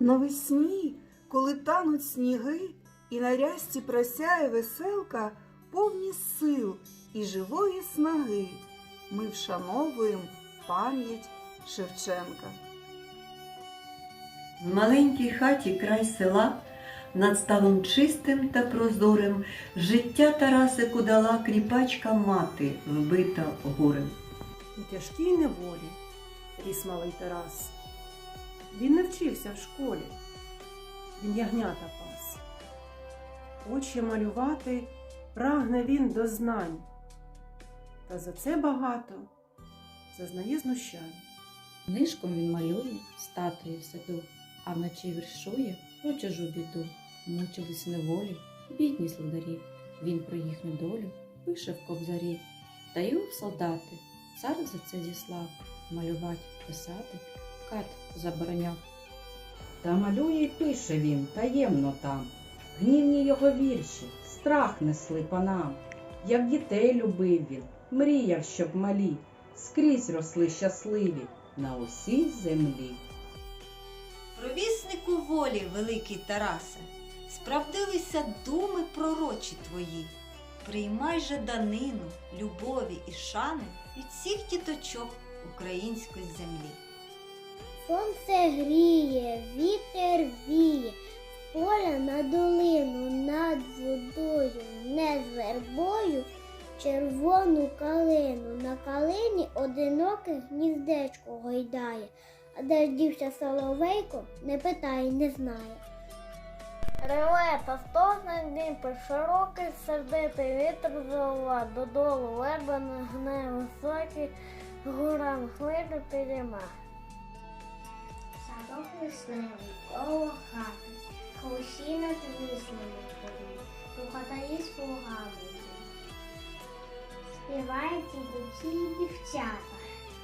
Навесні, коли тануть сніги, і на рясті просяє веселка, повні сил і живої снаги, ми вшановуємо пам'ять Шевченка. В маленькій хаті край села, над ставом чистим та прозорим, життя Тарасику дала кріпачка мати, вбита горем. У тяжкій неволі ріс малий Тарас. Він не вчився в школі, він ягнята пас. Хоче малювати, прагне він до знань. Та за це багато зазнає знущань. Нишком він малює статуї в саду, а вночі віршує про чужу біду. Мучились неволі, бідні слударі. Він про їхню долю пише в кобзарі. Та й солдати цар за це зіслав малювати, писати, кат забороняв. Та малює й пише він таємно там. Гнівні його вірші, страх несли по нам. Як дітей любив він, мріяв, щоб малі, скрізь росли щасливі на усій землі. Провіснику волі, великий Тарасе, справдилися думи пророчі твої. Приймай же данину, любові і шани від всіх діточок української землі. Сонце гріє, вітер віє, з поля на долину, над водою, не з вербою, червону калину. На калині одиноке гніздечко гойдає, а де ж дівся соловейко, не питає, не знає. Реве та стогне дніпер, широкий сердитий вітер зова, додолу верба гне високий, горам хвилю підійма. Весневий, коло хати, Хлусі над виснами ходить, Духотарі слугами. Співають дітей і дівчата,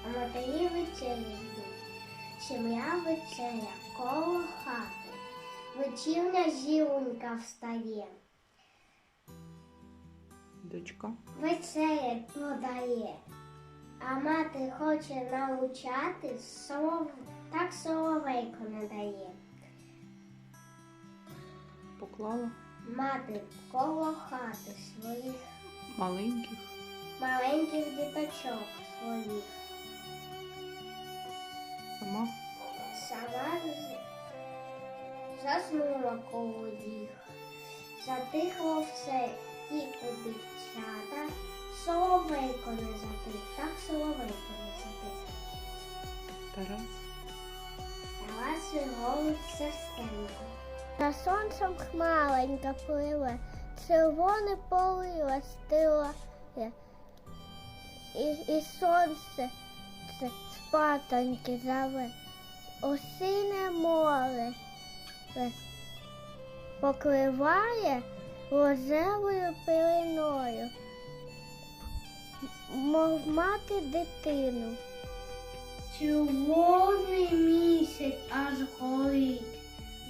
а матері вечері йдуть. Сім'я вечеря, коло хати, вечірня зіронька встає, Дочка. вечеря подає. А мати хоче научати, солов... так соловейко не дає. Поклала Мати коло хати своїх маленьких. маленьких діточок своїх. Сама Сама заснула коло їх. Затихло все тільки дівчата. Соловейко не затих, так соловейко не затих. Тарас. Тарас голуб Севстенко. За сонцем хмаленька пливе, червоне полила стилає, і, і сонце це спатоньки заве, осине море покриває рожевою пилиною, мов мати дитину. Червоний місяць аж горить,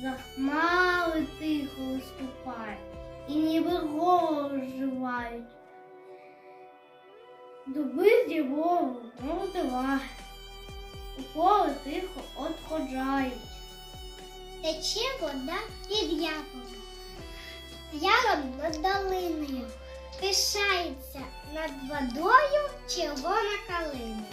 за хмари тихо виступає, і ніби гори живають. Дуби з дібову, мов дива, у поле тихо отходжають. Тече вода під яблом, яром над долиною, пишається над водою червона калина.